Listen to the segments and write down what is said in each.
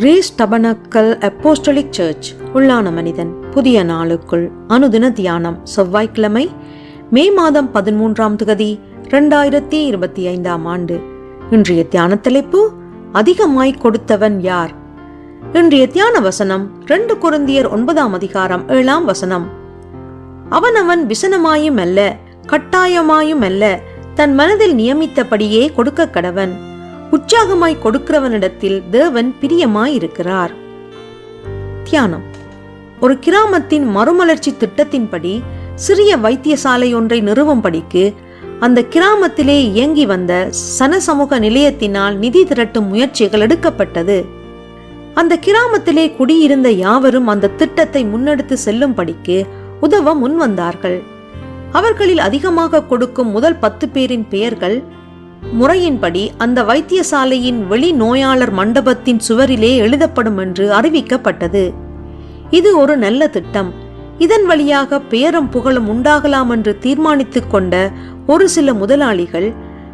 Grace tabernacle apostolic search உள்ளான மனிதன். புதிய நாளுக்குள் அனுதின தியானம் செவ்வாய்க்கிழமை மே மாதம் பதிமூன்றாம் தகுதி இரண்டாயிரத்தி இருபத்தி ஐந்தாம் ஆண்டு. இன்றைய தியான தலைப்பு அதிகமாய் கொடுத்தவன் யார்? இன்றைய தியான வசனம் ரெண்டு குருந்தியர் ஒன்பதாம் அதிகாரம் ஏழாம் வசனம். அவனவன் விசனமாயும் அல்ல கட்டாயமாயும் அல்ல தன் மனதில் நியமித்தபடியே கொடுக்க கடவன். உற்சாகமாய் கொடுக்கிறவனிடத்தில் தேவன் பிரியமாயிருக்கிறார். தியானம். ஒரு கிராமத்தின் மறுமலர்ச்சி திட்டத்தின்படி சிறிய வைத்தியசாலை ஒன்றை நிறுவும்படிக்கு அந்த கிராமத்திலே இயங்கி வந்த சனசமூக நிலையத்தினால் நிதி திரட்டும் முயற்சிகள் எடுக்கப்பட்டது. அந்த கிராமத்திலே குடியிருந்த யாவரும் அந்த திட்டத்தை முன்னெடுத்து செல்லும்படிக்கு உதவ முன்வந்தார்கள். அவர்களில் அதிகமாக கொடுக்கும் முதல் பத்து பேரின் பெயர்கள் முறையின்படி அந்த வைத்தியசாலையின் வெளி நோயாளர் மண்டபத்தின் சுவரிலே எழுதப்படும் என்று அறிவிக்கப்பட்டது. இது ஒரு நல்ல திட்டம். இதன் வழியாக பேரம் புகழும் உண்டாகலாம் என்று தீர்மானித்துக் கொண்ட ஒரு சில முதலாளிகள்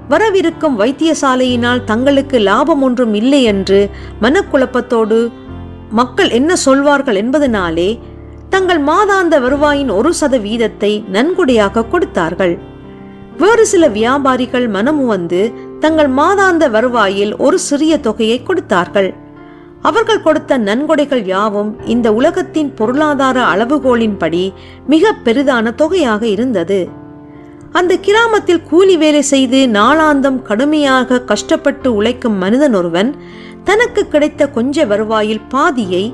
வரவிருக்கும் வைத்தியசாலையினால் தங்களுக்கு லாபம் ஒன்றும் இல்லை என்று மனக்குழப்பத்தோடு மக்கள் என்ன சொல்வார்கள் என்பதனாலே தங்கள் மாதாந்த வருவாயின் ஒரு சதவீதத்தை நன்கொடையாக கொடுத்தார்கள். வேறு சில வியாபாரிகள் மனமு வந்து தங்கள் மாதாந்த வருவாயில் ஒரு சிறிய தொகையை கொடுத்தார்கள். அவர்கள் கொடுத்த நன்கொடைகள் யாவும் இந்த உலகத்தின் பொருளாதார அளவுகோலின்படி மிக பெரிதான தொகையாக இருந்தது. அந்த கிராமத்தில் கூலி வேலை செய்து நாளாந்தம் கடுமையாக கஷ்டப்பட்டு உழைக்கும் மனிதன் ஒருவன் தனக்கு கிடைத்த கொஞ்ச வருவாயில் பாதியை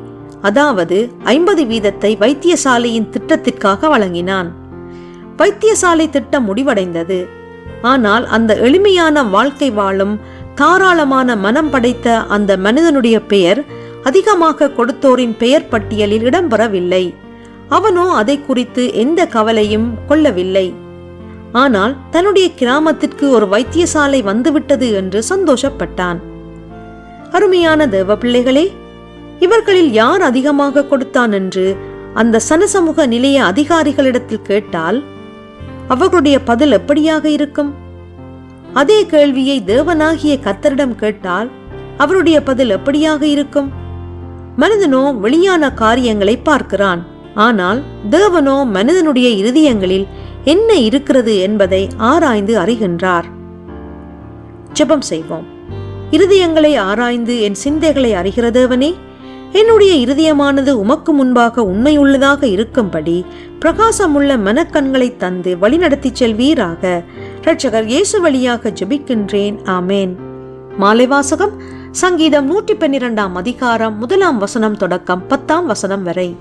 அதாவது ஐம்பது வீதத்தை வைத்தியசாலையின் திட்டத்திற்காக வழங்கினான். வைத்தியசாலை திட்டம் முடிவடைந்தது. ஆனால் அந்த எளிமையான வாழ்க்கை வாழும் தாராளமான மனம் படைத்த அந்த மனிதனுடைய பெயர் அதிகமாக கொடுத்தோரின் பெயர் பட்டியலில் இடம்பெறவில்லை. அவனோ அதை குறித்து எந்த கவலையும் கொள்ளவில்லை. ஆனால் தன்னுடைய கிராமத்திற்கு ஒரு வைத்தியசாலை வந்துவிட்டது என்று சந்தோஷப்பட்டான். அருமையான தேவ பிள்ளைகளே இவர்களில் யார் அதிகமாக கொடுத்தான் என்று அந்த சனசமூக நிலைய அதிகாரிகளிடத்தில் கேட்டால் அவர்களுடைய பதில் எப்படியாக இருக்கும்? அதே கேள்வியை தேவனாகிய கத்தரிடம் கேட்டால் அவருடைய பதில் எப்படியாக இருக்கும்? மனிதனோ வெளியான காரியங்களை பார்க்கிறான். ஆனால் தேவனோ மனிதனுடைய இருதயங்களில் என்ன இருக்கிறது என்பதை ஆராய்ந்து அறிகின்றார். ஜெபம் செய்வோம். இருதயங்களை ஆராய்ந்து என் சிந்தைகளை அறிகிற தேவனே என்னுடைய இருதயமானது உமக்கு முன்பாக உண்மையுள்ளதாக இருக்கும்படி பிரகாசமுள்ள மனக்கண்களை தந்து வழிநடத்தி செல்வீராக. ரட்சகர் இயேசு வழியாக ஜெபிக்கின்றேன். ஆமேன். மாலை வாசகம் சங்கீதம் நூற்றி பன்னிரெண்டாம் அதிகாரம் முதலாம் வசனம் தொடக்கம் பத்தாம் வசனம் வரை.